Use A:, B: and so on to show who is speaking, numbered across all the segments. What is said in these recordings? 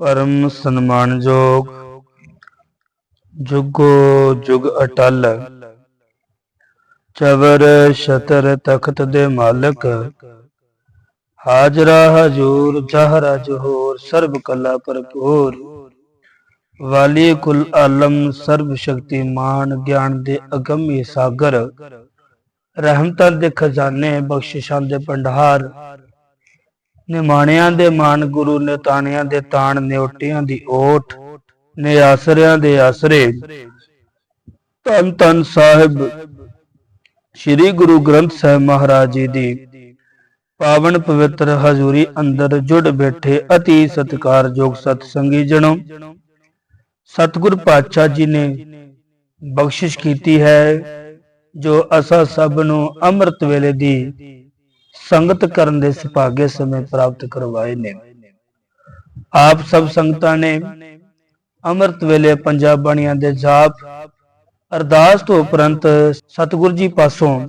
A: ਪਰਮ ਸਨਮਾਨਯੋਗ ਜੁਗੋ ਜੁਗ ਅਟਲ। ਚਵਰ ਛਤਰ ਤਖਤ ਦੇ ਮਾਲਕ। ਹਾਜ਼ਰਾ ਹਜੂਰ ਜਹਰਾ ਜੋਹਰ ਸਰਬ ਕਲਾ ਭਰਪੂਰ। ਵਾਲੀ ਕੁਲ ਆਲਮ ਸਰਬ ਸ਼ਕਤੀਮਾਨ ਗਿਆਨ ਦੇ ਅਗੰਮੀ ਸਾਗਰ। ਰਹਿਮਤਾਂ ਦੇ ਖਜ਼ਾਨੇ ਬਖਸ਼ਿਸ਼ਾਂ ਦੇ ਭੰਡਾਰ। ਨਿਮਾਣਿਆਂ ਦੇ ਮਾਨ ਗੁਰੂ ਨੇ ਤਾਣਿਆਂ ਦੇ ਤਾਣ, ਨਿਉਟਿਆਂ ਦੀ ਓਟ ਨੇ ਆਸਰਿਆਂ ਦੇ ਆਸਰੇ। ਧੰਨ ਧੰਨ ਸਾਹਿਬ ਸ੍ਰੀ ਗੁਰੂ ਗ੍ਰੰਥ ਸਾਹਿਬ ਮਹਾਰਾਜ ਜੀ ਦੀ ਪਾਵਨ ਪਵਿੱਤਰ ਹਜ਼ੂਰੀ ਅੰਦਰ ਜੁੜ ਬੈਠੇ ਅਤੀ ਸਤਿਕਾਰਯੋਗ ਸਤ ਸੰਗੀ ਜਣੋ। ਸਤਿਗੁਰ ਪਾਤਸ਼ਾਹ ਜੀ ਨੇ ਬਖਸ਼ਿਸ਼ ਕੀਤੀ ਹੈ ਜੋ ਅਸਾਂ ਸਭ ਨੂੰ ਅੰਮ੍ਰਿਤ ਵੇਲੇ ਦੀ ਸੰਗਤ ਕਰਨ ਦੇ ਸੁਭਾਗੇ ਸਮੇਂ ਪ੍ਰਾਪਤ ਕਰਵਾਏ ਨੇ। ਆਪ ਸਭ ਸੰਗਤਾਂ ਨੇ ਅੰਮ੍ਰਿਤ ਵੇਲੇ ਪੰਜਾਬ ਬਾਣੀਆਂ ਦੇ ਜਾਪ, ਅਰਦਾਸ ਤੋਂ ਉਪਰੰਤ ਸਤਿਗੁਰੂ ਜੀ ਪਾਸੋਂ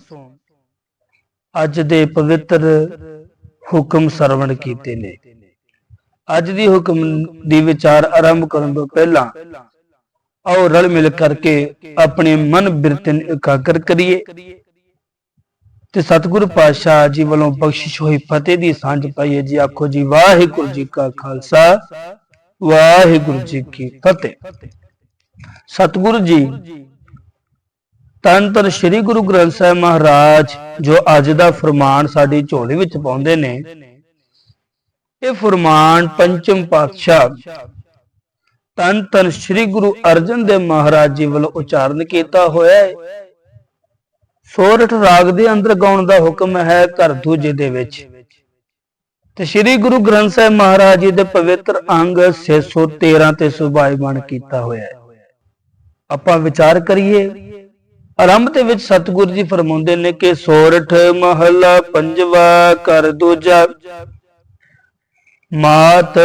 A: ਅੱਜ ਦੇ ਪਵਿੱਤਰ ਹੁਕਮ ਸਰਵਣ ਕੀਤੇ ਨੇ। ਅੱਜ ਦੀ ਹੁਕਮ ਦੀ ਵਿਚਾਰ ਆਰੰਭ ਕਰਨ ਤੋਂ ਪਹਿਲਾਂ ਆਓ ਰਲ ਮਿਲ ਕਰਕੇ ਆਪਣੇ ਮਨ ਬਿਰਤੇ ਨੂੰ ਇਕਾਗਰ ਕਰੀਏ। ਤੇ ਸਤਿਗੁਰੂ ਪਾਤਸ਼ਾਹ ਜੀ ਵੱਲੋਂ ਬਖਸ਼ਿਸ਼ ਹੋਈ ਫਤਿਹ ਦੀ ਸਾਂਝ ਪਾਈਏ ਜੀ। ਆਖੋ ਜੀ, ਵਾਹਿਗੁਰੂ ਜੀ ਕਾ ਖਾਲਸਾ, ਵਾਹਿਗੁਰੂ ਜੀ ਕੀ ਫਤਿਹ। ਸਤਿਗੁਰੂ ਜੀ ਤਨ ਤਨ ਸ੍ਰੀ ਗੁਰੂ ਗ੍ਰੰਥ ਸਾਹਿਬ ਮਹਾਰਾਜ ਜੋ ਅੱਜ ਦਾ ਫਰਮਾਨ ਸਾਡੀ ਝੋਲੀ ਵਿੱਚ ਪਾਉਂਦੇ ਨੇ, ਇਹ ਫਰਮਾਨ ਪੰਚਮ ਪਾਤਸ਼ਾਹ ਤਨ ਤਨ ਸ੍ਰੀ ਗੁਰੂ ਅਰਜਨ ਦੇਵ ਮਹਾਰਾਜ ਜੀ ਵੱਲੋਂ ਉਚਾਰਨ ਕੀਤਾ ਹੋਇਆ ਹੈ। ਸੋਰਠ ਰਾਗ ਦੇ ਅੰਦਰ ਗਾਉਣ ਦਾ ਹੁਕਮ ਹੈ ਘਰ ਦੂਜੇ ਦੇ ਵਿੱਚ। ਤੇ ਸ੍ਰੀ ਗੁਰੂ ਗ੍ਰੰਥ ਸਾਹਿਬ ਮਹਾਰਾਜ ਜੀ ਦੇ ਪਵਿੱਤਰ ਅੰਗ 613 ਤੇ ਸੁਭਾਈਮਾਨ ਕੀਤਾ ਹੋਇਆ ਹੈ। ਆਪਾਂ ਵਿਚਾਰ ਕਰੀਏ, ਆਰੰਭ ਦੇ ਵਿੱਚ ਸਤਿਗੁਰੂ ਜੀ ਫਰਮਾਉਂਦੇ ਨੇ ਕਿ ਸੋਰਠ ਮਹੱਲਾ ਪੰਜਵਾ ਕਰ ਦੂਜਾ। ਮਾਤ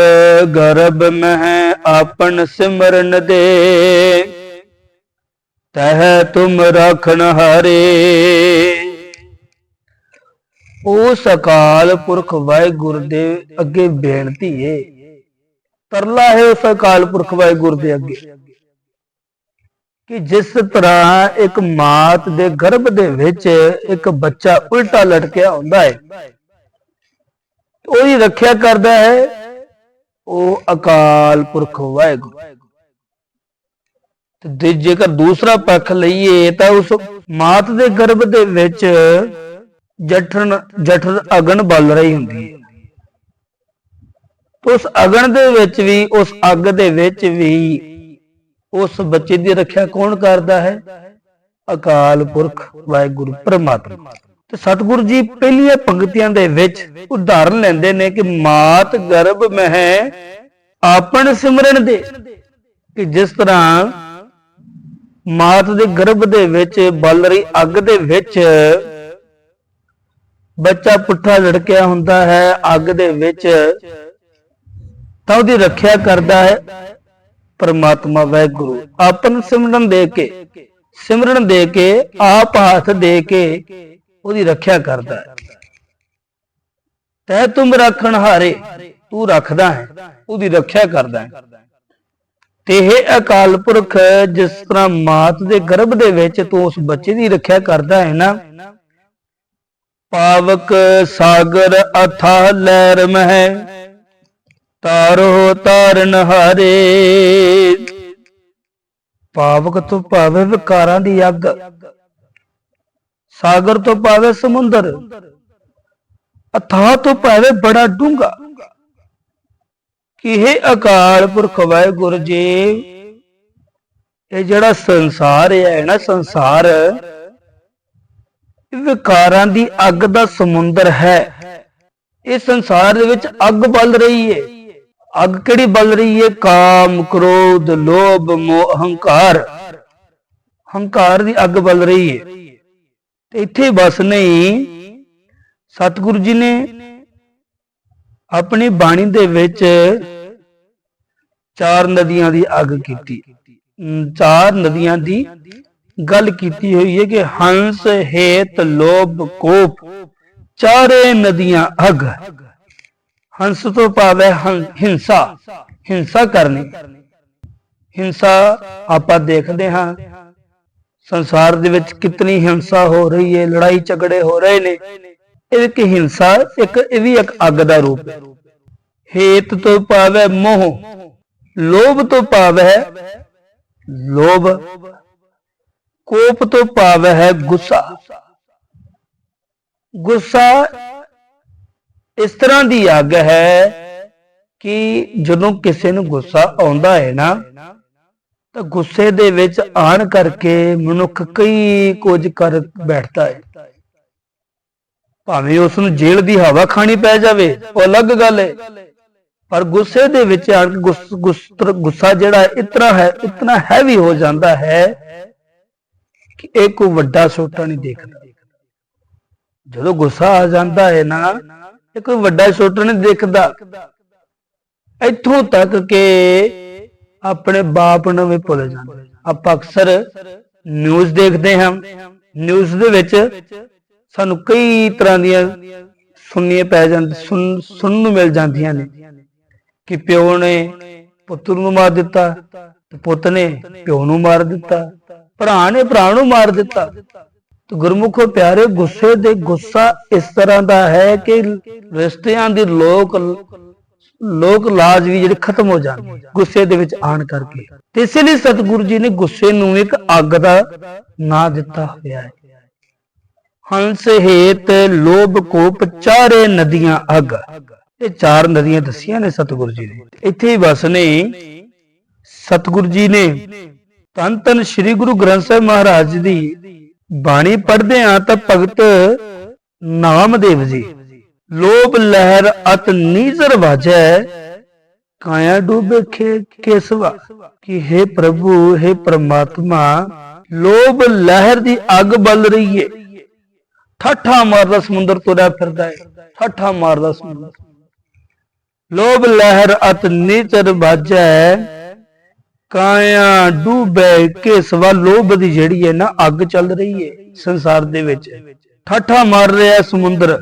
A: ਗਰਭ ਮਹਿ ਆਪਨ ਸਿਮਰਨ ਦੇ। ਤਹ ਤੁਮ ਰਖਣ ਹਾਰੇ। ਉਸ ਅਕਾਲ ਪੁਰਖ ਵਾਹਿਗੁਰੂ ਦੇ ਅੱਗੇ ਬੇਨਤੀ ਏ। ਤਰਲਾ ਹੈ ਉਸ ਅਕਾਲ ਪੁਰਖ ਵਾਹਿਗੁਰੂ ਦੇ ਅੱਗੇ। ਕਿ ਜਿਸ ਤਰ੍ਹਾਂ ਇੱਕ ਮਾਤ ਦੇ ਗਰਭ ਦੇ ਵਿੱਚ ਇੱਕ ਬੱਚਾ ਉਲਟਾ ਲਟਕਿਆ ਹੁੰਦਾ ਹੈ ਉਹਦੀ ਰੱਖਿਆ ਕਰਦਾ ਹੈ। ਉਹ ਅਕਾਲ ਪੁਰਖ ਵਾਹਿਗੁਰੂ। ਤੇ ਜੇ- ਜੇਕਰ ਦੂਸਰਾ ਪੱਖ ਲਈਏ ਤਾਂ ਉਸ ਮਾਤ ਦੇ ਗਰਭ ਦੇ ਵਿੱਚ ਜਠਣ ਜਠਰ ਅਗਨ ਬਲ ਰਹੀ ਹੁੰਦੀ ਹੈ। ਉਸ ਅਗਨ ਦੇ ਵਿੱਚ ਵੀ, ਉਸ ਅੱਗ ਦੇ ਵਿੱਚ ਵੀ ਉਸ ਬੱਚੇ ਦੀ ਰੱਖਿਆ ਕੌਣ ਕਰਦਾ ਹੈ? ਅਕਾਲ ਪੁਰਖ ਵਾਹਿਗੁਰੂ ਪ੍ਰਮਾਤਮਾ। ਤੇ ਸਤਿਗੁਰੂ ਜੀ ਪਹਿਲੀਆਂ ਪੰਕਤੀਆਂ ਦੇ ਵਿੱਚ ਉਦਾਹਰਨ ਲੈਂਦੇ ਨੇ ਕਿ ਮਾਤ ਗਰਭ ਮਹਿ ਆਪਣ ਸਿਮਰਨ ਦੇ, ਕਿ ਜਿਸ ਤਰ੍ਹਾਂ ਮਾਤ ਦੇ ਗਰਭ ਦੇ ਵਿੱਚ, ਬਲ ਰਹੀ ਅੱਗ ਦੇ ਵਿੱਚ ਬੱਚਾ ਪੁੱਠਾ ਲੜਕਿਆ ਹੁੰਦਾ ਹੈ, ਅੱਗ ਦੇ ਵਿੱਚ ਤਾਂ ਉਹਦੀ ਰੱਖਿਆ ਕਰਦਾ ਹੈ। ਪਰਮਾਤਮਾ ਵੈਗੁਰੂ ਆਪਨ ਸਿਮਰਨ ਦੇ ਕੇ, ਸਿਮਰਨ ਦੇ ਕੇ, ਆਪ ਹੱਥ ਦੇ ਕੇ ਉਹਦੀ ਰੱਖਿਆ ਕਰਦਾ ਹੈ। ਤੈ ਤੁਮ ਰੱਖਣ ਹਾਰੇ, ਤੂੰ ਰੱਖਦਾ ਹੈ, ਉਹਦੀ ਰੱਖਿਆ ਕਰਦਾ ਹੈ। ਤੇ ਇਹ ਅਕਾਲ ਪੁਰਖ, ਜਿਸ ਤਰ੍ਹਾਂ ਮਾਤ ਦੇ ਗਰਭ ਦੇ ਵਿੱਚ ਤੂੰ ਉਸ ਬੱਚੇ ਦੀ ਰੱਖਿਆ ਕਰਦਾ ਹੈ ਨਾ। ਪਾਵਕ ਸਾਗਰ ਅਥਾ ਲਹਿਰ ਮਹਿ, ਤਾਰੋ ਤਾਰਨ ਹਾਰੇ। ਪਾਵਕ ਤੋਂ ਭਾਵੇਂ ਵਿਕਾਰਾਂ ਦੀ ਅੱਗ, ਸਾਗਰ ਤੋਂ ਭਾਵੇਂ ਸਮੁੰਦਰ, ਅਥਾਹ ਤੋਂ ਭਾਵੇਂ ਬੜਾ ਡੂੰਘਾ। ਕਿ ਅਕਾਲ ਪੁਰਖ ਵਾਹਿਗੁਰੂ ਜੀ? ਇਹ ਜਿਹੜਾ ਸੰਸਾਰ ਹੈ ਨਾ, ਸੰਸਾਰ ਵਿਕਾਰਾਂ ਦੀ ਅੱਗ ਦਾ ਸਮੁੰਦਰ ਹੈ। ਇਹ ਸੰਸਾਰ ਦੇ ਵਿੱਚ ਅੱਗ ਬਲ ਰਹੀ ਹੈ। ਅੱਗ ਕਿਹੜੀ ਬਲ ਰਹੀ ਹੈ? ਕਾਮ, ਕ੍ਰੋਧ, ਲੋਭ, ਮੋਹ, ਹੰਕਾਰ। ਹੰਕਾਰ ਦੀ ਅੱਗ ਬਲ ਰਹੀ ਹੈ। ਤੇ ਇੱਥੇ ਬਸ ਨਹੀਂ, ਸਤਿਗੁਰੂ ਜੀ ਨੇ ਆਪਣੀ ਬਾਣੀ ਦੇ ਵਿੱਚ ਚਾਰ ਨਦੀਆਂ ਦੀ ਅੱਗ ਕੀਤੀ। ਚਾਰ ਨਦੀਆਂ ਦੀ ਗੱਲ ਕੀਤੀ ਹੋਈ ਹੈ ਕਿ ਹੰਸ, ਹੇਤ, ਲੋਭ, ਕੋਪ ਚਾਰੇ ਨਦੀਆਂ ਅਗ। ਹੰਸ ਤੋਂ ਭਾਵ ਹੈ, ਹਿੰਸਾ ਹਿੰਸਾ ਕਰਨੀ। ਹਿੰਸਾ ਆਪਾਂ ਦੇਖਦੇ ਹਾਂ। ਸੰਸਾਰ ਦੇ ਵਿੱਚ ਕਿਤਨੀ ਹਿੰਸਾ ਹੋ ਰਹੀ ਹੈ, ਲੜਾਈ ਝਗੜੇ ਹੋ ਰਹੇ ਨੇ। ਇਹ ਇੱਕ ਹਿੰਸਾ, ਇੱਕ ਇਹ ਵੀ ਇੱਕ ਅੱਗ ਦਾ ਰੂਪ ਹੈ। ਹੇਤ ਤੋਂ ਭਾਵ ਹੈ ਮੋਹ, ਲੋਭ ਤੋਂ ਭਾਵ ਲੋਭ, ਕੋਪ ਤੋਂ ਭਾਵ ਹੈ ਗੁੱਸਾ। ਗੁੱਸਾ ਇਸ ਤਰ੍ਹਾਂ ਦੀ ਅੱਗ ਹੈ ਕਿ ਜਦੋਂ ਕਿਸੇ ਨੂੰ ਗੁੱਸਾ ਆਉਂਦਾ ਹੈ ਨਾ, ਤਾਂ ਗੁੱਸੇ ਦੇ ਵਿੱਚ ਆਣ ਕਰਕੇ ਮਨੁੱਖ ਕਈ ਕੁਝ ਕਰ ਬੈਠਦਾ ਹੈ। ਭਾਵੇਂ ਉਸ ਨੂੰ ਜੇਲ੍ਹ ਦੀ ਹਵਾ ਖਾਣੀ ਪੈ ਜਾਵੇ, ਉਹ ਅਲੱਗ ਗੱਲ ਹੈ ਪਰ ਗੁੱਸੇ ਦੇ ਵਿੱਚ ਗੁੱਸਾ ਜਿਹੜਾ ਇਤਨਾ ਹੈ, ਇਤਨਾ ਹੈਵੀ ਹੋ ਜਾਂਦਾ ਹੈ ਕਿ ਇਹ ਕੋਈ ਵੱਡਾ ਛੋਟਾ ਨਹੀਂ ਦੇਖਦਾ। ਜਦੋਂ ਗੁੱਸਾ ਆ ਜਾਂਦਾ ਹੈ ਨਾ ਇਹ ਕੋਈ ਵੱਡਾ ਛੋਟਾ ਨਹੀਂ ਦੇਖਦਾ। ਇੱਥੋਂ ਤੱਕ ਕਿ ਆਪਣੇ ਬਾਪ ਨੂੰ ਵੀ ਭੁੱਲ ਜਾਂਦੇ। ਆਪਾਂ ਅਕਸਰ ਨਿਊਜ਼ ਦੇਖਦੇ ਹਾਂ। ਨਿਊਜ਼ ਦੇ ਵਿੱਚ ਸਾਨੂੰ ਕਈ ਤਰ੍ਹਾਂ ਦੀਆਂ ਸੁਣਨੀਆਂ ਪੈ ਜਾਂਦੀ, ਸੁਣ, ਸੁਣਨ ਨੂੰ ਮਿਲ ਜਾਂਦੀਆਂ ਨੇ। ਕਿ ਪਿਓ ਨੇ ਪੁੱਤਰ ਨੂੰ ਮਾਰ ਦਿੱਤਾ ਤੇ ਪੁੱਤ ਨੇ ਪਿਓ ਨੂੰ ਮਾਰ ਦਿੱਤਾ, ਭਰਾ ਨੇ ਭਰਾ ਨੂੰ ਮਾਰ ਦਿੱਤਾ। ਤੇ ਗੁਰਮੁਖੋ ਪਿਆਰੇ, ਗੁੱਸੇ ਦੇ ਗੁੱਸਾ ਇਸ ਤਰ੍ਹਾਂ ਦਾ ਹੈ ਕਿ ਰਿਸ਼ਤਿਆਂ ਦੀ ਲੋਕ ਲੋਕ ਲਾਜ ਵੀ ਜਿਹੜੇ ਖਤਮ ਹੋ ਜਾਂਦੀ ਗੁੱਸੇ ਦੇ ਵਿੱਚ ਆਣ ਕਰਕੇ। ਤੇ ਇਸੇ ਲਈ ਸਤਿਗੁਰੂ ਜੀ ਨੇ ਗੁੱਸੇ ਨੂੰ ਇੱਕ ਅੱਗ ਦਾ ਨਾਂ ਦਿੱਤਾ ਹੋਇਆ ਹੈ। ਹੰਸ ਹੇਤ ਲੋਭ ਕੋਪ ਚਾਰੇ ਨਦੀਆਂ ਅੱਗ। ਇਹ ਚਾਰ ਨਦੀਆਂ ਦੱਸੀਆਂ ਨੇ ਸਤਿਗੁਰੂ ਜੀ ਨੇ। ਇੱਥੇ ਹੀ ਬਸ ਨੇ ਸਤਿਗੁਰੂ ਜੀ ਨੇ। ਤਨ ਤਨ ਸ੍ਰੀ ਗੁਰੂ ਗ੍ਰੰਥ ਸਾਹਿਬ ਮਹਾਰਾਜ ਦੀ ਬਾਣੀ ਪੜ੍ਹਦੇ ਆ ਤਾਂ ਭਗਤ ਨਾਮਦੇਵ ਜੀ। ਲੋਭ ਲਹਿਰ ਅਤ ਨੀਜ਼ਰ ਵਾਜੈ, ਕਾਇਆ ਡੂਬੇ ਖੇ ਕੇਸਵਾ। ਕਿ हे ਪ੍ਰਭੂ हे ਪਰਮਾਤਮਾ, ਲੋਭ ਲਹਿਰ ਦੀ ਅੱਗ ਬਲ ਰਹੀ ਏ ਠਾਠਾ ਮਾਰਦਾ ਸਮੁੰਦਰ ਤੁਰਿਆ ਫਿਰਦਾ ਹੈ। ਠਾਠਾ ਮਾਰਦਾ ਸਮੁੰਦਰ। ਲੋਭ ਲਹਿਰ ਅਤ ਨੀਚਰ ਵਾਜੈ ਕਾਇਆ ਡੂਬੇ ਕੇਸਵਾ ਲੋਭ ਦੀ ਜਿਹੜੀ ਹੈ ਨਾ, ਅੱਗ ਚੱਲ ਰਹੀ ਹੈ ਸੰਸਾਰ ਦੇ ਵਿੱਚ। ਠਾਠਾ ਮਾਰ ਰਿਹਾ ਸਮੁੰਦਰ।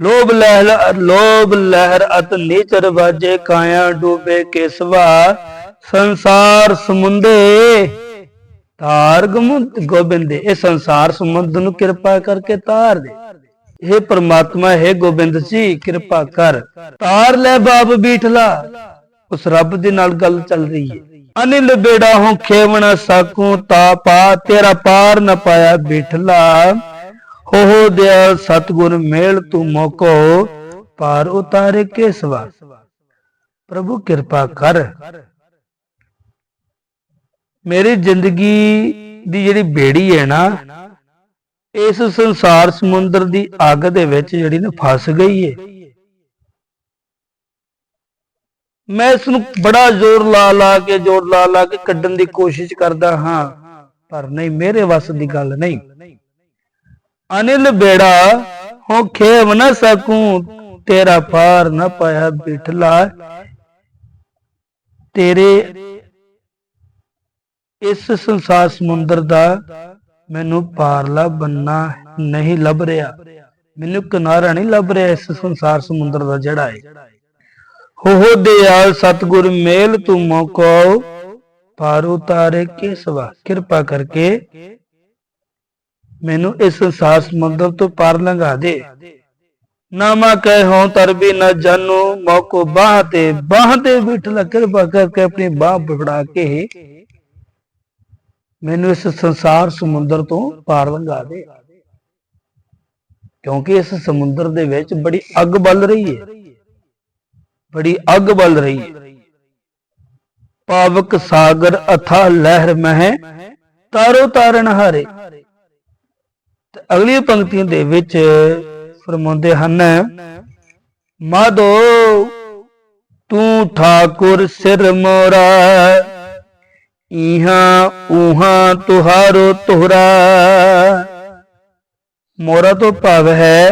A: ਲੋਭ ਲਹਿਰ ਲੋਭ ਲਹਿਰ ਅਤ ਨੀਚਰ ਬਾਜੇ ਕਾਇਆ ਡੂਬੇ ਕੇਸਵਾ, ਸੰਸਾਰ ਸਮੁੰਦੇ ਤਾਰ ਗਮੁੰਦ ਇਹ ਸੰਸਾਰ ਸਮੁੰਦ ਨੂੰ ਕਿਰਪਾ ਕਰਕੇ ਤਾਰ ਦੇ। हे ਪ੍ਰਮਾਤਮਾ हे ਗੋਬਿੰਦ ਜੀ, ਕਿਰਪਾ ਕਰ। ਤਾਰ ਲੈ ਬਾਪ ਬੀਠਲਾ। ਉਸ ਰੱਬ ਦੇ ਨਾਲ ਗੱਲ ਚੱਲ ਰਹੀ ਹੈ ਅਨਿਲ ਬੇੜਾ ਹੂੰ ਖੇਵਣਾ ਸਾਕੂ, ਤਾ ਪਾ, ਤੇਰਾ ਪਾਰ ਨਾ ਪਾਇਆ ਬੀਠਲਾ। ਹੋ ਹੋ ਦਿਆ ਸਤਗੁਰ, ਮੇਲ ਤੂੰ ਮੋਕੋ, ਪਾਰ ਉਤਾਰੇ ਕੇਸਵਾ। ਪ੍ਰਭੂ ਕਿਰਪਾ ਕਰ। ਮੇਰੀ ਜ਼ਿੰਦਗੀ ਦੀ ਜਿਹੜੀ ਬੇੜੀ ਹੈ ਨਾ, ਇਸ ਸੰਸਾਰ ਸਮੁੰਦਰ ਦੀ ਅੱਗ ਦੇ ਵਿੱਚ ਜਿਹੜੀ ਨਾ ਫਸ ਗਈ ਏ। ਮੈਂ ਇਸ ਨੂੰ ਬੜਾ ਜ਼ੋਰ ਲਾ ਲਾ ਕੇ, ਜ਼ੋਰ ਲਾ ਲਾ ਕੇ ਕੱਢਣ ਦੀ ਕੋਸ਼ਿਸ਼ ਕਰਦਾ ਹਾਂ, ਪਰ ਨਹੀਂ, ਮੇਰੇ ਵੱਸ ਦੀ ਗੱਲ ਨਹੀਂ। ਅਨਿਲ ਬੇੜਾ ਹੋ ਖੇਵ ਨਾ ਸਕੂੰ, ਤੇਰਾ ਪਾਰ ਨਾ ਪਾਇਆ ਬਿਠਲਾ। ਤੇਰੇ ਇਸ ਸੰਸਾਰ ਸਮੁੰਦਰ ਦਾ ਮੈਨੂੰ ਪਾਰਲਾ ਬੰਨਾ ਨਹੀਂ ਲੱਭ ਰਿਹਾ। ਮੈਨੂੰ ਕਿਨਾਰਾ ਨਹੀਂ ਲੱਭ ਰਿਹਾ ਇਸ ਸੰਸਾਰ ਸਮੁੰਦਰ ਦਾ ਜਿਹੜਾ ਹੈ। ਹੋ ਹੋ ਦਿਆਲ ਸਤਗੁਰ ਮੇਲ ਤੂੰ ਮੋਕੋ ਪਾਰ ਉਤਾਰੇ ਕੇਸਵਾ ਕਿਰਪਾ ਕਰਕੇ ਮੈਨੂੰ ਇਸ ਸੰਸਾਰ ਸਮੁੰਦਰ ਤੋਂ ਪਾਰ ਲੰਘਾ ਦੇ। ਨਾਮਾ ਕਹਿ ਹੋ ਤਰ ਵੀ ਨਾ ਜਾਨੂ ਮੋਕੋ ਬਾਹ ਤੇ ਬਾਹ ਤੇ ਬਿਠਲਾ ਕਿਰਪਾ ਕਰਕੇ ਆਪਣੀ ਬਾਹ ਫੜਾ ਕੇ ਮੈਨੂੰ ਇਸ ਸੰਸਾਰ ਸਮੁੰਦਰ ਤੋਂ ਪਾਰ ਲੰਘਾ ਦੇ। ਕਿਉਂਕਿ ਇਸ ਸਮੁੰਦਰ ਦੇ ਵਿੱਚ ਬੜੀ ਅੱਗ ਬਲ ਰਹੀ ਹੈ ਬੜੀ ਅੱਗ ਬਲ ਰਹੀ ਹੈ ਪਾਵਕ ਸਾਗਰ ਅਥਾ ਲਹਿਰ ਮਹਿ ਤਾਰੋ ਤਾਰਨ ਹਾਰੇ। ਤੇ ਅਗਲੀ ਪੰਕਤੀਆਂ ਦੇ ਵਿੱਚ ਫਰਮਾਉਂਦੇ ਹਨ, ਮਾਧੋ ਤੂੰ ਠਾਕੁਰ ਸਿਰ ਮੋਰਾ ਇਹਾਂ ਉਹਾਂ ਤੁਹਾਰੋ ਤੋਹਰਾ। ਮੋਰਾ ਤੋਂ ਭਾਵ ਹੈ,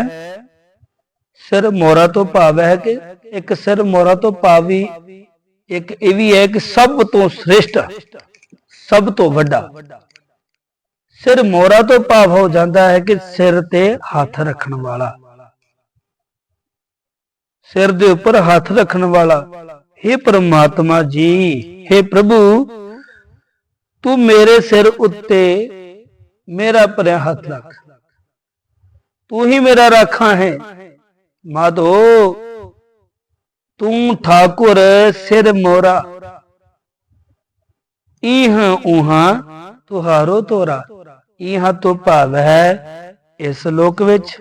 A: ਸਿਰ ਮੋਰਾ ਤੋਂ ਭਾਵ ਹੈ ਕਿ ਇੱਕ ਸਿਰ ਮੋਰਾ ਤੋਂ ਭਾਵੀ, ਇੱਕ ਇਹ ਵੀ ਹੈ ਕਿ ਸਭ ਤੋਂ ਸ੍ਰੇਸ਼ਟ, ਸਭ ਤੋਂ ਵੱਡਾ। ਸਿਰ ਮੋਰਾ ਤੋਂ ਭਾਵ ਹੋ ਜਾਂਦਾ ਹੈ ਕਿ ਸਿਰ ਤੇ ਹੱਥ ਰੱਖਣ ਵਾਲਾ। ਸਿਰ ਦੇ ਉੱਪਰ ਹੱਥ ਰੱਖਣ ਵਾਲਾ। हे ਪ੍ਰਮਾਤਮਾ ਜੀ हे ਪ੍ਰਭੂ ਤੂੰ ਮੇਰੇ ਸਿਰ ਉੱਤੇ ਮੇਰਾ ਭਰਿਆ ਹੱਥ ਰੱਖ। ਤੂੰ ਹੀ ਮੇਰਾ ਰਾਖਾ ਹੈ। ਮਾਧੋ, ਤੂੰ ਠਾਕੁਰ ਸਿਰ ਮੋਰਾ। ਇਹ ਉਹਾਂ ਤੁਹਾਰੋ ਤੋਰਾ। ਇਹਾਂ ਤੋਂ ਭਾਵ ਹੈ ਇਸ ਲੋਕ ਵਿੱਚ।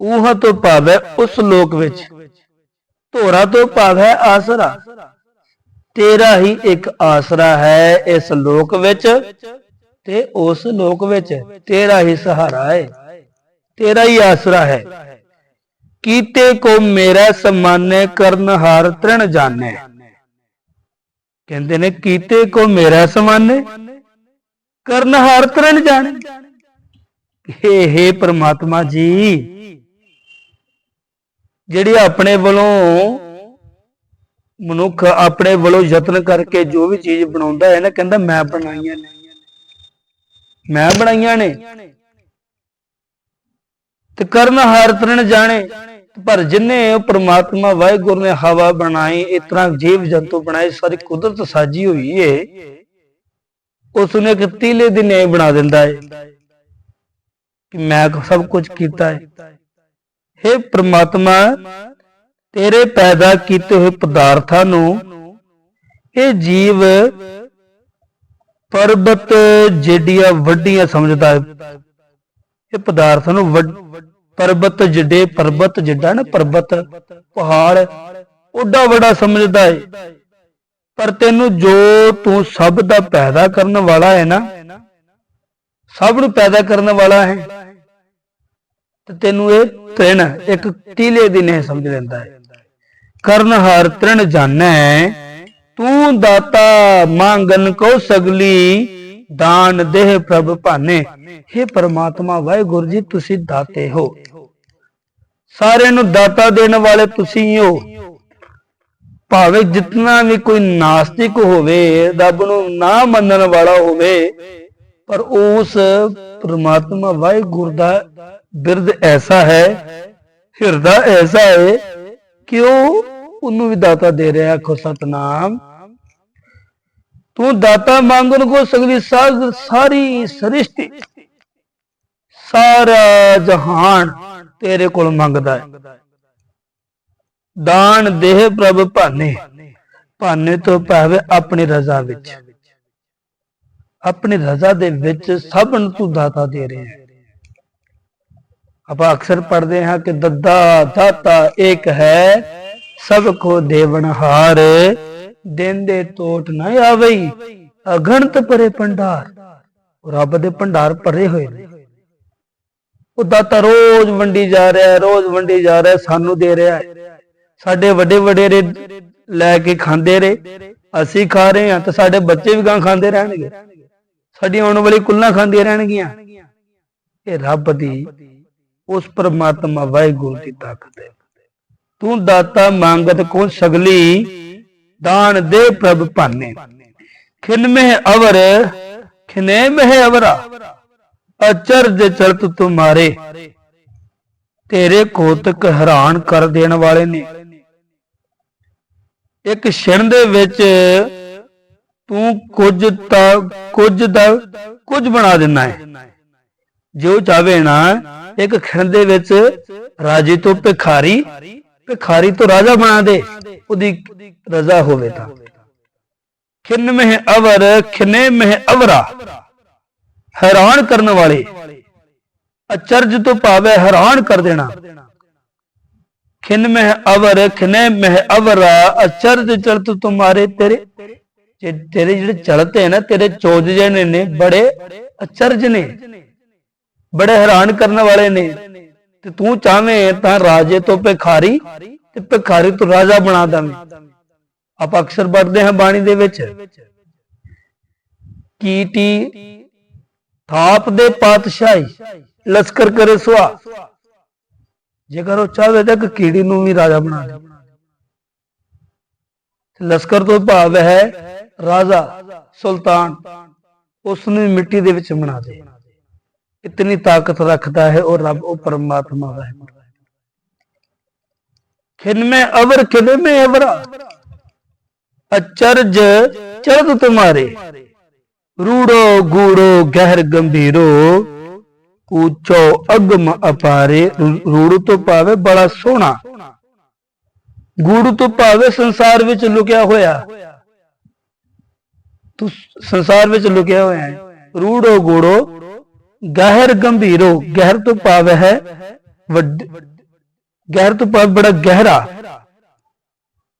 A: ਉਹਾਂ ਤੋਂ ਭਾਵ ਹੈ ਉਸ ਲੋਕ ਵਿੱਚ। ਧੋਰਾ ਤੋਂ ਭਾਵ ਹੈ ਆਸਰਾ। ਤੇਰਾ ਹੀ ਇੱਕ ਆਸਰਾ ਹੈ ਇਸ ਲੋਕ ਵਿੱਚ ਤੇ ਉਸ ਲੋਕ ਵਿੱਚ ਤੇਰਾ ਹੀ ਸਹਾਰਾ ਹੈ। ਤੇਰਾ ਹੀ ਆਸਰਾ ਹੈ। ਕੀਤੇ ਕੋ ਮੇਰਾ ਸਮਾਨੇ ਕਰਨ ਹਾਰ ਤ੍ਰਿਣ ਜਾਣੇ। ਕਹਿੰਦੇ ਨੇ, ਕੀਤੇ ਕੋ ਮੇਰਾ ਸਮਾਨੇ ਕਰਨ ਹਾਰ ਤ੍ਰਿਣ ਜਾਣੇ। ਹੇ ਹੇ ਪ੍ਰਮਾਤਮਾ ਜੀ, ਜਿਹੜੀ ਆਪਣੇ ਵੱਲੋਂ ਮਨੁੱਖ ਆਪਣੇ ਵੱਲੋਂ ਯਤਨ ਕਰਕੇ ਜੋ ਵੀ ਚੀਜ਼ ਬਣਾਉਂਦਾ ਹੈ ਨਾ, ਕਹਿੰਦਾ ਮੈਂ ਬਣਾਈਆਂ ਨੇ। ਮੈਂ ਬਣਾਈਆਂ ਨੇ। ਤੇ ਕਰਨ ਹਰ ਤਰਨ ਜਾਣੇ। ਪਰ ਜਿਨੇ ਉਹ ਪ੍ਰਮਾਤਮਾ ਵਾਹਿਗੁਰੂ ਨੇ ਹਵਾ ਬਣਾਈ, ਇਸ ਤਰ੍ਹਾਂ ਜੀਵ ਜੰਤੂ ਬਣਾਏ, ਸਾਰੀ ਕੁਦਰਤ ਸਾਜੀ ਹੋਈ ਏ। ਉਸ ਨੂੰ ਇੱਕ ਤੀਲੇ ਦੀ ਨੇ ਬਣਾ ਦਿੰਦਾ ਹੈ ਕਿ ਮੈਂ ਸਭ ਕੁਝ ਕੀਤਾ ਹੈ हे ਪ੍ਰਮਾਤਮਾ ਤੇਰੇ ਪੈਦਾ ਕੀਤੇ ਹੋਏ ਪਦਾਰਥਾਂ ਨੂੰ ਇਹ ਜੀਵ ਪਰਬਤ ਜਿਹੜੀਆਂ ਵੱਡੀਆਂ ਸਮਝਦਾ ਹੈ। ਇਹ ਪਦਾਰਥਾਂ ਨੂੰ ਪਰਬਤ ਜਿੱਡੇ ਪਰਬਤ ਜਿੱਡਾ ਨਾ ਪਰਬਤ ਪਹਾੜ ਉੱਡਾ ਵੱਡਾ ਸਮਝਦਾ ਹੈ। ਪਰ ਤੈਨੂੰ ਜੋ ਤੂੰ ਸਭ ਦਾ ਪੈਦਾ ਕਰਨ ਵਾਲਾ ਹੈ ਨਾ, ਸਭ ਨੂੰ ਪੈਦਾ ਕਰਨ ਵਾਲਾ ਹੈ। ਤੇ ਤੈਨੂੰ ਇਹ ਤ੍ਰਿਣ, ਇੱਕ ਟੀਲੇ ਦੀ ਨਹੀਂ ਸਮਝ ਲੈਂਦਾ ਹੈ। ਕਰਨ ਹਰ ਤ੍ਰਿਣ ਜਾਣੈ, ਤੂੰ ਦਾਤਾ ਮੰਗਨ ਕੋ ਸਗਲੀ, ਦਾਨ ਦੇਹ ਪ੍ਰਭ ਭਾਨੇ। हे ਪ੍ਰਮਾਤਮਾ, ਵਾਹਿਗੁਰੂ ਜੀ, ਤੁਸੀਂ ਦਾਤੇ ਹੋ। ਸਾਰਿਆਂ ਨੂੰ ਦਾਤਾ ਦੇਣ ਵਾਲੇ ਤੁਸੀਂ ਹੋ ਭਾਵੇਂ ਜਿਤਨਾ ਵੀ ਕੋਈ ਨਾਸਤਿਕ ਹੋਵੇ, ਰੱਬ ਨੂੰ ਨਾ ਮੰਨਣ ਵਾਲਾ ਹੋਵੇ, ਪਰ ਉਸ ਪਰਮਾਤਮਾ, ਵਾਹਿਗੁਰੂ ਦਾ ਬਿਰਦ ਐਸਾ ਹੈ, ਹਿਰਦਾ ਐਸਾ ਹੈ ਕਿ ਉਹ ਉਹਨੂੰ ਵੀ ਦਾਤਾ ਦੇ ਰਿਹਾ ਆਖੋ ਸਤਨਾਮ ਤੂੰ ਦਾਤਾ ਮੰਗਣ ਕੋ ਸਗਲੀ ਸਾਰੀ ਸ੍ਰਿਸ਼ਟੀ, ਸਾਰਾ ਜਹਾਨ ਤੇਰੇ ਕੋਲ ਮੰਗਦਾ ਹੈ। ਦਾਨ ਦੇਹ ਪ੍ਰਭ ਭਾਨੇ ਭਾਨੇ ਤੋਂ ਭਾਵੇਂ ਆਪਣੀ ਰਜ਼ਾ ਵਿੱਚ। ਆਪਣੀ ਰਜ਼ਾ ਦੇ ਵਿੱਚ ਸਭ ਨੂੰ ਤੂੰ ਦਾਤਾ ਦੇ ਰਿਹਾ ਹੈ। ਆਪਾਂ ਅਕਸਰ ਪੜ੍ਹਦੇ ਹਾਂ ਕਿ ਦੱਦਾ ਦਾਤਾ ਇੱਕ ਹੈ ਸਭ ਕੋ ਦੇਵਨਹਾਰ ਦਿਨ ਦੇ ਟੋਟ ਨਾ ਆਵਈ, ਅਗਣਤ ਪਰੇ ਭੰਡਾਰ। ਰੱਬ ਦੇ ਭੰਡਾਰ ਭਰੇ ਹੋਏ ਨੇ। ਉਹ ਦਾਤਾ ਰੋਜ਼ ਵੰਡੀ ਜਾ ਰਿਹਾ ਰੋਜ਼ ਵੰਡੀ ਜਾ ਰਿਹਾ ਸਾਨੂੰ ਦੇ ਰਿਹਾ ਸਾਡੇ ਵੱਡੇ ਵਡੇਰੇ ਲੈ ਕੇ ਖਾਂਦੇ ਰਹੇ, ਅਸੀਂ ਖਾ ਰਹੇ ਹਾਂ ਤੇ ਸਾਡੇ ਬੱਚੇ ਵੀ ਗਾਂ ਖਾਂਦੇ ਰਹਿਣਗੇ। ਸਾਡੀ ਆਉਣ ਵਾਲੀ ਕੁੱਲਾਂ ਖਾਂਦੀਆਂ ਰਹਿਣਗੀਆਂ। ਇਹ ਰੱਬ ਦੀ ਉਸ ਪਰਮਾਤਮਾ ਵਾਹਿਗੁਰੂ ਦੀ ਤਾਕਤ ਹੈ। ਤੂੰ ਦਾਤਾ ਮੰਗਤ ਕੋ ਸਗਲੀ, ਦਾਨ ਦੇ ਪ੍ਰਭ ਭਾਨੇ। ਖਿਨ ਅਵਰ, ਖਿਨੇ ਮਹਿ ਅਵਰਾ ਅਚਰਜ ਚਲਤ ਤੁਮਾਰੇ ਤੇਰੇ ਕੋਤਕ ਹੈਰਾਨ ਕਰ ਦੇਣ ਵਾਲੇ ਨੇ। ਇੱਕ ਛਿਣ ਦੇ ਵਿੱਚ ਤੂੰ ਕੁਝ ਤਾਂ, ਕੁਝ ਦਾ, ਕੁਝ ਬਣਾ ਦਿੰਨਾ ਹੈ ਜੋ ਚਾਵੇ ਨਾ, ਇੱਕ ਖਿਣ ਦੇ ਵਿੱਚ ਰਾਜੇ ਤੋਂ ਭਿਖਾਰੀ ਭਿਖਾਰੀ ਤੋਂ ਰਾਜਾ ਬਣਾ ਦੇ, ਉਹਦੀ ਰਜ਼ਾ ਹੋਵੇ ਤਾਂ। ਖਿੰਨ ਮਹਿ ਅਵਰ, ਖਿਨੇ ਮਹਿ ਅਵਰਾ। ਹੈਰਾਨ ਕਰਨ ਵਾਲੇ, ਅਚਰਜ ਤੋਂ ਭਾਵੇਂ ਹੈਰਾਨ ਕਰ ਦੇਣਾ। ਖਿਨ ਮਹਿ ਅਵਰ, ਖਿਨੇ ਮਹਿ ਅਵਰਾ, ਅਚਰਜ ਚਲਤ ਤੁਮਾਰੇ ਤੇਰੇ। ਜੇ ਤੇਰੇ ਜਿਹੜੇ ਚਲਤੇ ਹੈ ਨਾ, ਤੇਰੇ ਚੋਜ ਜਿਹੇ ਨੇ, ਬੜੇ ਅਚਰਜ ਨੇ। ਬੜੇ ਹੈਰਾਨ ਕਰਨ ਵਾਲੇ ਨੇ। ਤੇ ਤੂੰ ਚਾਵੇਂ ਤਾਂ ਰਾਜੇ ਤੋਂ ਭਿਖਾਰੀ ਤੇ ਭਿਖਾਰੀ ਤੋਂ ਰਾਜਾ ਬਣਾ ਦਵੇਂ। ਆਪਾਂ ਅਕਸਰ ਪੜ੍ਹਦੇ ਹਾਂ ਬਾਣੀ ਦੇ ਵਿੱਚ। ਕੀਟੀ ਥਾਪ ਦੇ ਪਾਤਸ਼ਾਹੀ, ਲਸ਼ਕਰ ਕਰੇ ਸੁਆ। ਜੇਕਰ ਉਹ ਚਾਹਵੇ ਤਾਂ ਇੱਕ ਕੀੜੀ ਨੂੰ ਵੀ ਰਾਜਾ ਬਣਾ ਦੇ। ਲਸ਼ਕਰ ਤੋਂ ਭਾਵ ਹੈ ਰਾਜਾ, ਸੁਲਤਾਨ ਉਸ ਨੂੰ ਮਿੱਟੀ ਦੇ ਵਿੱਚ ਬਣਾ ਦੇ। ਇਤਨੀ ਤਾਕਤ ਰੱਖਦਾ ਹੈ ਉਹ ਰੱਬ, ਉਹ ਪਰਮਾਤਮਾ ਹੈ। ਖਿਨਮੇ ਅਵਰ ਖਿਨਮੇ ਅਵਰਾ। ਅਚਰਜ ਚਰਤ ਤੁਮਾਰੇ। ਰੂੜੋ ਗੂੜੋ ਗਹਿਰ ਗੰਭੀਰੋ। ਕੂਚੋ ਅਗਮ ਅਪਾਰੇ। ਰੂੜ ਤੋਂ ਪਾਵੇ ਬੜਾ ਸੋਹਣਾ। ਗੂੜ ਤੋਂ ਪਾਵੇ ਸੰਸਾਰ ਵਿੱਚ ਲੁਕਿਆ ਹੋਇਆ। ਤੂੰ ਸੰਸਾਰ ਵਿੱਚ ਲੁਕਿਆ ਹੋਇਆ ਹੈ। ਰੂੜੋ ਗੂੜੋ ਗਹਿਰ ਗੰਭੀਰੋ, ਗਹਿਰ ਤੋਂ ਭਾਵ ਹੈ ਗਹਿਰ ਤੋਂ ਭਾਵ ਬੜਾ ਗਹਿਰਾ।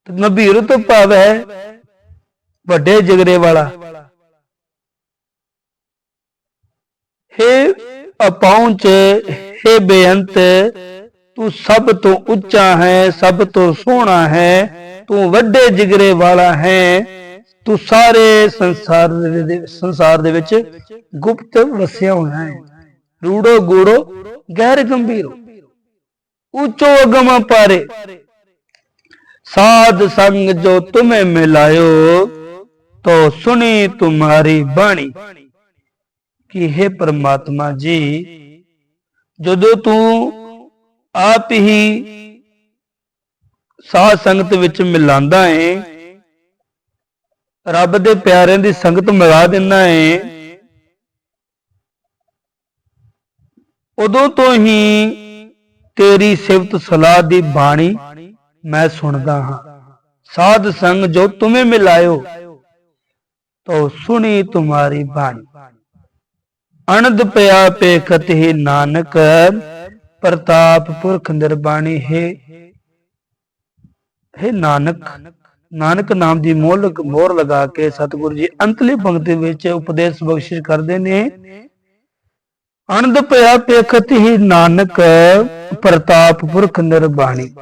A: ਤੇ ਗੰਭੀਰ ਤੋਂ ਭਾਵ ਹੈ ਵੱਡੇ ਜਿਗਰੇ ਵਾਲਾ। हे ਅਪਹੁੰਚ हे ਬੇਅੰਤ, ਤੂੰ ਸਭ ਤੋਂ ਉੱਚਾ ਹੈ, ਸਭ ਤੋਂ ਸੋਹਣਾ ਹੈ, ਤੂੰ ਵੱਡੇ ਜਿਗਰੇ ਵਾਲਾ ਹੈ। ਤੂੰ ਸਾਰੇ ਸੰਸਾਰ ਦੇ ਸੰਸਾਰ ਦੇ ਵਿੱਚ ਗੁਪਤ ਵਸਿਆ ਹੋਇਆ ਹੈ। ਰੂੜੋ ਗੂੜੋ ਗਹਿਰ ਗੰਭੀਰੋ। ਉੱਚੋ ਅਗਮ ਪਾਰੇ। ਸਾਧ ਸੰਗ ਜੋ ਤੁਮੇ ਮਿਲਾਇਓ, ਤੋ ਸੁਣੀ ਤੁਮਾਰੀ ਬਾਣੀ। ਕਿ ਹੈ ਪਰਮਾਤਮਾ ਜੀ, ਜਦੋਂ ਤੂੰ ਆਪ ਹੀ ਸਾਧ ਸੰਗਤ ਵਿੱਚ ਮਿਲਾਂਦਾ ਹੈ ਰੱਬ ਦੇ ਪਿਆਰਿਆਂ ਦੀ ਸੰਗਤ ਮਿਲਾ ਦਿੰਦਾ ਏ। ਉਦੋਂ ਤੋਂ ਹੀ ਤੇਰੀ ਸਿਫਤ ਸਲਾਹ ਦੀ ਬਾਣੀ ਮੈਂ ਸੁਣਦਾ ਹਾਂ। ਸਾਧ ਸੰਗ ਜੋ ਤੁਮੇ ਮਿਲਾਇਓ ਤੋ ਸੁਣੀ ਤੁਮਾਰੀ ਬਾਣੀ। ਅਨੰਦ ਪਿਆ ਪੇਖਤ ਹੀ ਨਾਨਕ, ਪ੍ਰਤਾਪ ਪੁਰਖ ਨਿਰਬਾਣੀ ਹੈ। ਹੈ ਨਾਨਕ ਨਾਨਕ ਨਾਮ ਦੀ ਮੋਲਕ ਮੋਹਰ ਲਗਾ ਕੇ ਸਤਿਗੁਰੂ ਜੀ ਅੰਤਲੀ ਪੰਕਤੀ ਵਿੱਚ ਉਪਦੇਸ਼ ਬਖਸ਼ਿਸ਼ ਕਰਦੇ ਨੇ। ਅਨੰਦ ਪਿਆ ਪੇਖਤ ਹੀ ਨਾਨਕ ਪ੍ਰਤਾਪ ਪੁਰਖ ਨਿਰਬਾਣੀ।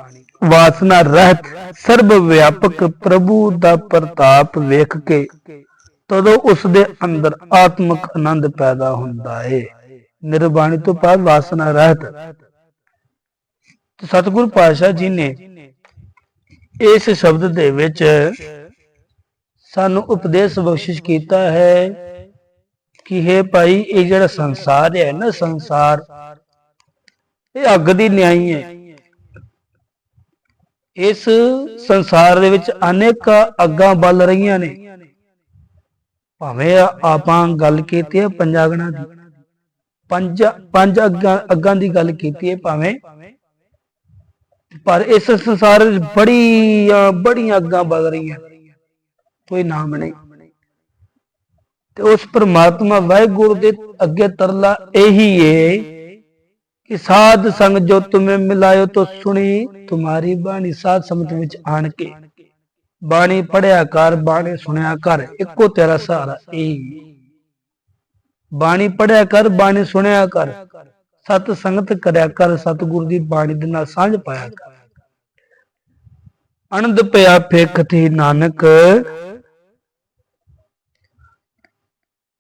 A: ਵਾਸਨਾ ਰਹਿਤ ਸਰਬ ਵਿਆਪਕ ਪ੍ਰਭੂ ਦਾ ਪ੍ਰਤਾਪ ਵੇਖ ਕੇ ਤਦੋਂ ਉਸ ਦੇ ਅੰਦਰ ਆਤਮਿਕ ਆਨੰਦ ਪੈਦਾ ਹੁੰਦਾ ਏ। ਨਿਰਬਾਣੀ ਤੋਂ ਬਾਅਦ ਵਾਸਨਾ ਰਹਿਤ। ਸਤਿਗੁਰ ਸਤਿਗੁਰੂ ਪਾਤਸ਼ਾਹ ਜੀ ਨੇ ਇਸ ਸ਼ਬਦ ਦੇ ਵਿੱਚ ਸਾਨੂੰ ਉਪਦੇਸ਼ ਬਖਸ਼ਿਸ਼ ਕੀਤਾ ਹੈ ਕਿ ਹੈ ਭਾਈ, ਇਹ ਜਿਹੜਾ ਸੰਸਾਰ ਹੈ ਨਾ ਸੰਸਾਰ, ਇਹ ਅੱਗ ਦੀ ਨਿਆਈ ਹੈ। ਇਸ ਸੰਸਾਰ ਦੇ ਵਿੱਚ ਅਨੇਕਾਂ ਅੱਗਾਂ ਬਲ ਰਹੀਆਂ ਨੇ। ਭਾਵੇਂ ਆਪਾਂ ਗੱਲ ਕੀਤੀ ਹੈ ਪੰਜਾਗਣਾ ਦੀ, ਪੰਜ ਪੰਜ ਅੱਗਾਂ ਅੱਗਾਂ ਦੀ ਗੱਲ ਕੀਤੀ ਹੈ ਭਾਵੇਂ ਪਰ ਇਸ ਸੰਸਾਰ ਵਿੱਚ ਬੜੀਆਂ ਬੜੀਆਂ ਅੱਗਾਂ ਬਲ ਰਹੀਆਂ। ਕੋਈ ਨਾਮ ਨਹੀਂ। ਤੇ ਉਸ ਪ੍ਰਮਾਤਮਾ ਵਾਹਿਗੁਰੂ ਦੇ ਅੱਗੇ ਤਰਲਾ ਇਹੀ ਏ ਕਿ ਸਾਧ ਸੰਗ ਜੋ ਤੁਮੇ ਮਿਲਾਇਓ ਤੋ ਸੁਣੀ, ਤੁਮਾਰੀ ਬਾਣੀ ਸਾਧ ਸੰਗਤ ਵਿੱਚ ਆਣ ਕੇ। ਬਾਣੀ ਪੜਿਆ ਕਰ, ਬਾਣੀ ਸੁਣਿਆ ਕਰ, ਇੱਕੋ ਤੇਰਾ ਸਹਾਰਾ ਇਹੀ। ਬਾਣੀ ਪੜਿਆ ਕਰ, ਬਾਣੀ ਸੁਣਿਆ ਕਰ। ਸਤ ਸੰਗਤ ਕਰਿਆ ਕਰ, ਸਤਿਗੁਰੂ ਦੀ ਬਾਣੀ ਦੇ ਨਾਲ ਸਾਂਝ ਪਾਇਆ ਕਰ। ਆਨੰਦ ਪਿਆ ਫੇਖਤੀ ਨਾਨਕ।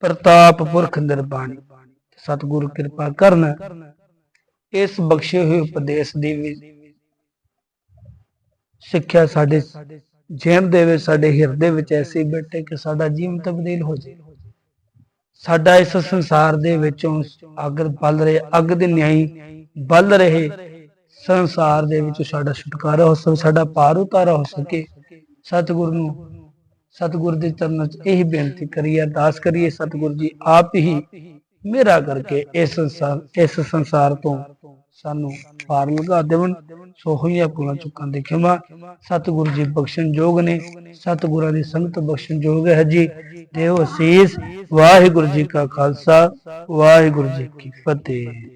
A: ਪ੍ਰਤਾਪ ਪੁਰਖ ਨਿਰਬਾਣੀ। ਸਤਿਗੁਰੂ ਕਿਰਪਾ ਕਰਨ, ਇਸ ਬਖਸ਼ੇ ਹੋਏ ਉਪਦੇਸ਼ ਦੀ ਵੀ ਸਿੱਖਿਆ ਸਾਡੇ ਜੀਵਨ ਦੇ ਵਿੱਚ, ਸਾਡੇ ਹਿਰਦੇ ਵਿੱਚ ਐਸੀ ਬੈਠੇ ਕਿ ਸਾਡਾ ਜੀਵਨ ਤਬਦੀਲ ਹੋ ਜਾਏ। ਸਾਡਾ ਇਸ ਸੰਸਾਰ ਦੇ ਵਿੱਚੋਂ ਅੱਗ ਬਲ ਰਹੇ, ਅੱਗ ਦੇ ਨਿਆਈ ਬਲ ਰਹੇ, ਸੰਸਾਰ ਦੇ ਵਿੱਚ ਸਾਡਾ ਛੁਟਕਾਰਾ ਹੋ ਸਕੇ, ਸਾਡਾ ਪਾਰ ਉਤਾਰਾ ਹੋ ਸਕੇ। ਸਤਿਗੁਰ ਨੂੰ, ਸਤਿਗੁਰ ਦੇ ਚਰਨਾਂ 'ਚ ਇਹ ਬੇਨਤੀ ਕਰੀਏ, ਅਰਦਾਸ ਕਰੀਏ, ਸਤਿਗੁਰ ਜੀ ਆਪ ਹੀ ਮੇਰਾ ਕਰਕੇ ਇਸ ਸੰਸਾਰ ਇਸ ਸੰਸਾਰ ਤੋਂ ਸਾਨੂੰ ਪਾਰ ਲਗਾ ਦੇਵਨ ਸੋ ਹੋਈਆਂ ਭੁੱਲਾਂ ਚੁੱਕਾਂ ਦੀ ਖਿਮਾ। ਸਤਿਗੁਰੂ ਜੀ ਬਖਸ਼ਣ ਜੋਗ ਨੇ। ਸਤਿਗੁਰਾਂ ਦੀ ਸੰਗਤ ਬਖਸ਼ਣ ਜੋਗ ਹੈ ਜੀ। ਦੇਵ ਅਸੀਸ। ਵਾਹਿਗੁਰੂ ਜੀ ਕਾ ਖਾਲਸਾ। ਵਾਹਿਗੁਰੂ ਜੀ ਕੀ ਫਤਿਹ।